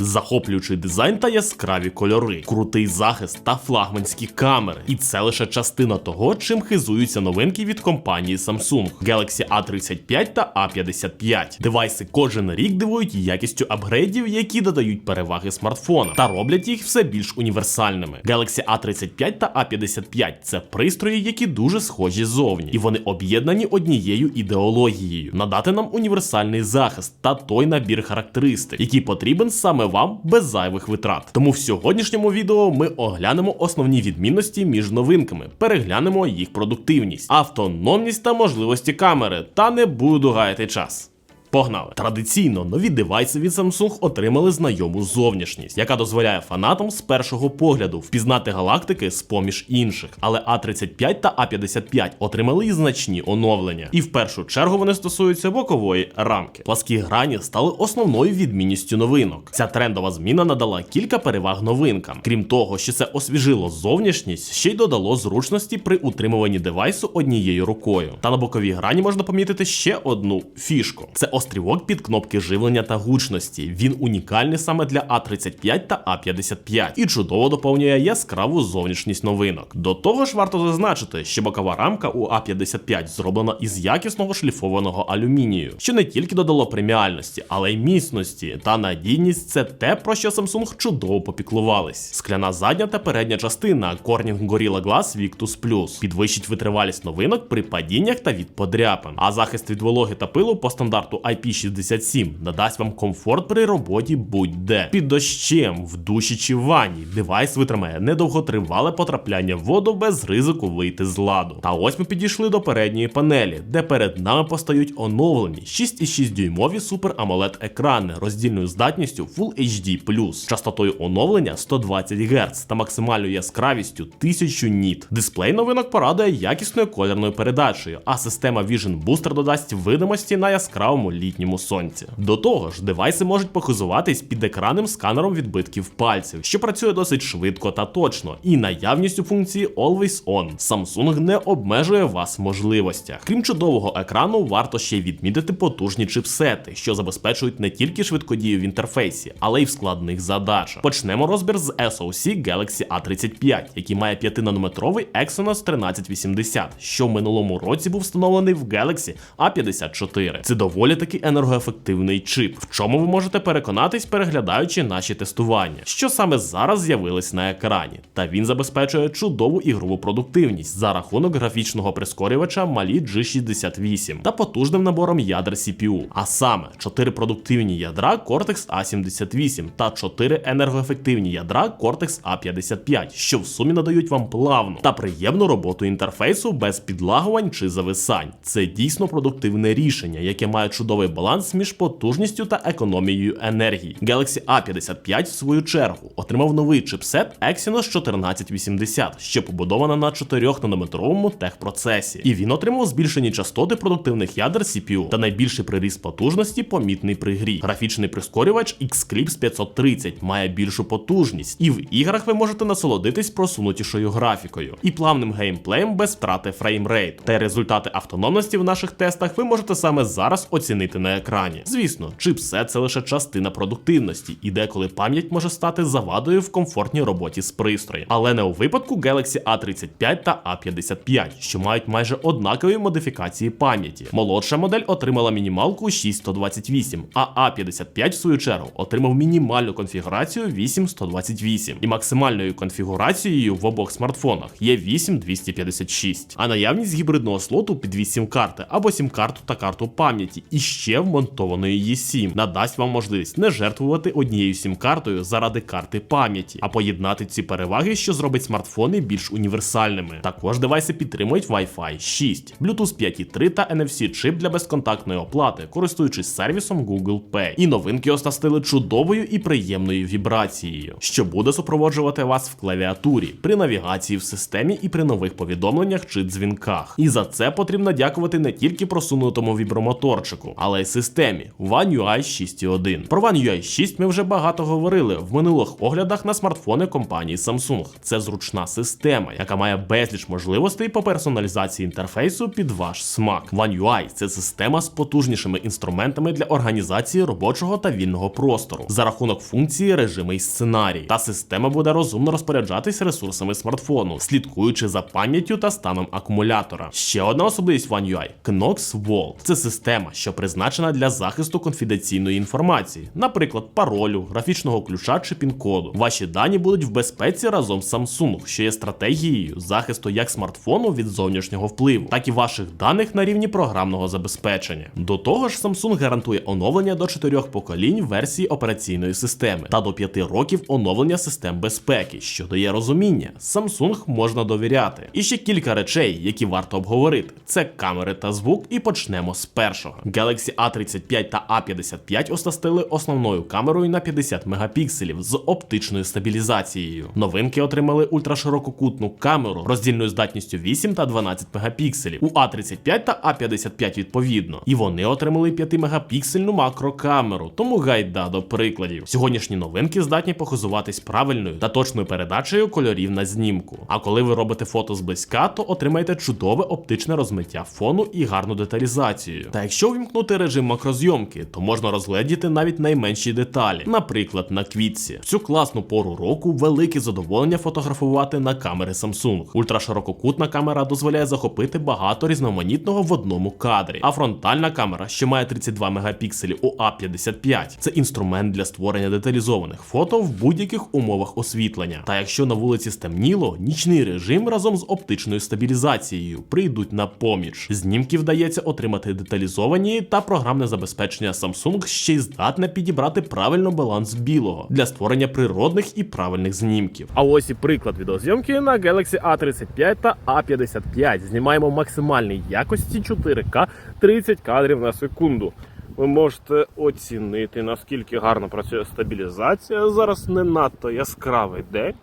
Захоплюючий дизайн та яскраві кольори, крутий захист та флагманські камери. І це лише частина того, чим хизуються новинки від компанії Samsung Galaxy A35 та A55. Девайси кожен рік дивують якістю апгрейдів, які додають переваги смартфонам та роблять їх все більш універсальними. Galaxy A35 та A55 це пристрої, які дуже схожі зовні, і вони об'єднані однією ідеологією надати нам універсальний захист та той набір характеристик, який потрібен саме вам без зайвих витрат. Тому в сьогоднішньому відео ми оглянемо основні відмінності між новинками, переглянемо їх продуктивність, автономність та можливості камери, та не буду гаяти час. Погнали! Традиційно нові девайси від Samsung отримали знайому зовнішність, яка дозволяє фанатам з першого погляду впізнати галактики з поміж інших. Але А35 та А55 отримали і значні оновлення. І в першу чергу вони стосуються бокової рамки. Пласкі грані стали основною відмінністю новинок. Ця трендова зміна надала кілька переваг новинкам. Крім того, що це освіжило зовнішність, ще й додало зручності при утримуванні девайсу однією рукою. Та на боковій грані можна помітити ще одну фішку: це острівок під кнопки живлення та гучності. Він унікальний саме для А35 та А55 і чудово доповнює яскраву зовнішність новинок. До того ж, варто зазначити, що бокова рамка у А55 зроблена із якісного шліфованого алюмінію, що не тільки додало преміальності, але й міцності та надійність це те, про що Samsung чудово попіклувались. Скляна задня та передня частина Corning Gorilla Glass Victus Plus підвищить витривалість новинок при падіннях та від подряпин, а захист від вологи та пилу по стандарту IP67 надасть вам комфорт при роботі будь-де під дощем, в душі чи ванні. Девайс витримає недовготривале потрапляння в воду без ризику вийти з ладу. Та ось ми підійшли до передньої панелі, де перед нами постають оновлені 6,6 дюймові Super AMOLED екрани роздільною здатністю Full HD+, частотою оновлення 120 Гц та максимальною яскравістю 1000 ніт. Дисплей новинок порадує якісною кольорною передачею, а система Vision Booster додасть видимості на яскравому літньому сонці. До того ж, девайси можуть похизуватись під екранним сканером відбитків пальців, що працює досить швидко та точно, і наявністю функції Always On. Samsung не обмежує вас в можливостях. Крім чудового екрану, варто ще відмітити потужні чипсети, що забезпечують не тільки швидкодію в інтерфейсі, але й в складних задачах. Почнемо розбір з SoC Galaxy A35, який має 5-нанометровий Exynos 1380, що в минулому році був встановлений в Galaxy A54. Це доволі таки енергоефективний чип, в чому ви можете переконатись, переглядаючи наші тестування, що саме зараз з'явилось на екрані. Та він забезпечує чудову ігрову продуктивність за рахунок графічного прискорювача Mali G68 та потужним набором ядер CPU. А саме 4 продуктивні ядра Cortex A78 та 4 енергоефективні ядра Cortex A55, що в сумі надають вам плавну та приємну роботу інтерфейсу без підлагувань чи зависань. Це дійсно продуктивне рішення, яке має чудовий баланс між потужністю та економією енергії. Galaxy A55, в свою чергу, отримав новий чипсет Exynos 1480, що побудована на 4-нанометровому техпроцесі. І він отримав збільшені частоти продуктивних ядер CPU та найбільший приріст потужності помітний при грі. Графічний прискорювач Xclipse 530 має більшу потужність, і в іграх ви можете насолодитись просунутішою графікою і плавним геймплеєм без втрати фреймрейту. Та результати автономності в наших тестах ви можете саме зараз оцінити на екрані. Звісно, чипсет це лише частина продуктивності, і деколи пам'ять може стати завадою в комфортній роботі з пристроєм, але не у випадку Galaxy A35 та A55, що мають майже однакові модифікації пам'яті. Молодша модель отримала мінімалку 6128, а A55 в свою чергу отримав мінімальну конфігурацію 8128 і максимальною конфігурацією в обох смартфонах є 8256, а наявність гібридного слоту під 8 карти або сім-карту та карту пам'яті і ще вмонтованої її SIM надасть вам можливість не жертвувати однією сім-картою заради карти пам'яті, а поєднати ці переваги, що зробить смартфони більш універсальними. Також девайси підтримують Wi-Fi 6, Bluetooth 5.3 та NFC чип для безконтактної оплати, користуючись сервісом Google Pay. І новинки оснастили чудовою і приємною вібрацією, що буде супроводжувати вас в клавіатурі при навігації в системі і при нових повідомленнях чи дзвінках. І за це потрібно дякувати не тільки просунутому вібромоторчику, але але й системі One UI 6.1. Про One UI 6 ми вже багато говорили в минулих оглядах на смартфони компанії Samsung. Це зручна система, яка має безліч можливостей по персоналізації інтерфейсу під ваш смак. One UI – це система з потужнішими інструментами для організації робочого та вільного простору за рахунок функції режими і сценарій. Та система буде розумно розпоряджатись ресурсами смартфону, слідкуючи за пам'яттю та станом акумулятора. Ще одна особливість One UI – Knox Vault. Це система, що призначена для захисту конфіденційної інформації, наприклад, паролю, графічного ключа чи пін-коду. Ваші дані будуть в безпеці разом з Samsung, що є стратегією захисту як смартфону від зовнішнього впливу, так і ваших даних на рівні програмного забезпечення. До того ж, Samsung гарантує оновлення до чотирьох поколінь версії операційної системи та до 5 років оновлення систем безпеки, що дає розуміння. Samsung можна довіряти. І ще кілька речей, які варто обговорити: це камери та звук, і почнемо з першого. Galaxy A35 та A55 оснастили основною камерою на 50 мегапікселів з оптичною стабілізацією. Новинки отримали ультраширококутну камеру роздільною здатністю 8 та 12 мегапікселів у A35 та A55 відповідно. І вони отримали 5-мегапіксельну макрокамеру, тому гайда до прикладів. Сьогоднішні новинки здатні похизуватись правильною та точною передачею кольорів на знімку. А коли ви робите фото зблизька, то отримаєте чудове оптичне розмиття фону і гарну деталізацію. Та якщо вімкнути режим макрозйомки, то можна розгледіти навіть найменші деталі, наприклад, на квітці. В цю класну пору року велике задоволення фотографувати на камери Samsung. Ультраширококутна камера дозволяє захопити багато різноманітного в одному кадрі. А фронтальна камера, що має 32 мегапікселі у А55, це інструмент для створення деталізованих фото в будь-яких умовах освітлення. Та якщо на вулиці стемніло, нічний режим разом з оптичною стабілізацією прийдуть на поміч. Знімки вдається отримати деталізовані та програмне забезпечення Samsung ще й здатне підібрати правильно баланс білого для створення природних і правильних знімків. А ось і приклад відеозйомки на Galaxy A35 та A55. Знімаємо в максимальній якості 4К 30 кадрів на секунду. Ви можете оцінити, наскільки гарно працює стабілізація. Зараз не надто яскравий день.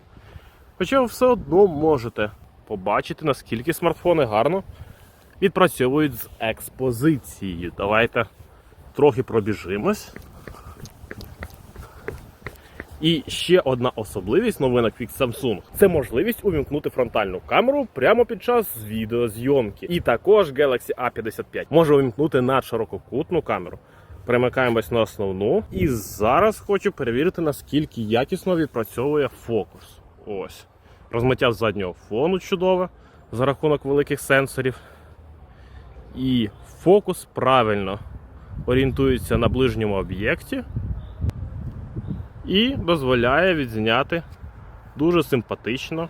Хоча ви все одно можете побачити, наскільки смартфони гарно відпрацьовують з експозицією. Давайте трохи пробіжимось. І ще одна особливість новинок від Samsung – це можливість увімкнути фронтальну камеру прямо під час відеозйомки. І також Galaxy A55 може увімкнути надширококутну камеру. Перемикаємось на основну. І зараз хочу перевірити, наскільки якісно відпрацьовує фокус. Ось. Розмиття заднього фону чудове за рахунок великих сенсорів. І фокус правильно орієнтується на ближньому об'єкті і дозволяє відзняти дуже симпатично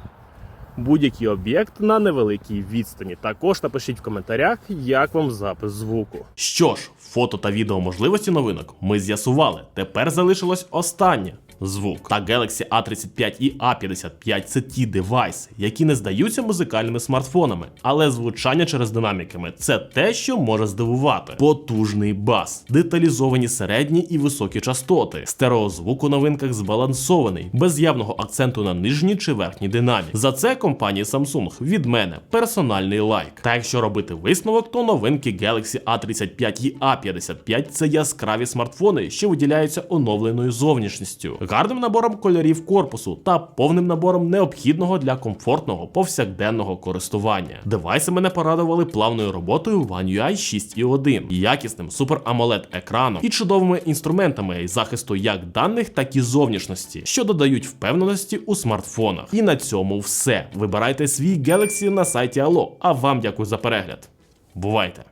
будь-який об'єкт на невеликій відстані. Також напишіть в коментарях, як вам запис звуку. Що ж, фото та відео можливості новинок ми з'ясували. Тепер залишилось останнє. Звук та Galaxy A35 і A55 це ті девайси, які не здаються музикальними смартфонами, але звучання через динаміками це те, що може здивувати. Потужний бас, деталізовані середні і високі частоти, стереозвук у новинках збалансований, без явного акценту на нижній чи верхній динамік. За це компанії Samsung від мене персональний лайк. Та якщо робити висновок, то новинки Galaxy A35 і A55 це яскраві смартфони, що виділяються оновленою зовнішністю, гарним набором кольорів корпусу та повним набором необхідного для комфортного повсякденного користування. Девайси мене порадували плавною роботою One UI 6.1, якісним Super AMOLED екраном і чудовими інструментами захисту як даних, так і зовнішності, що додають впевненості у смартфонах. І на цьому все. Вибирайте свій Galaxy на сайті Allo. А вам дякую за перегляд. Бувайте!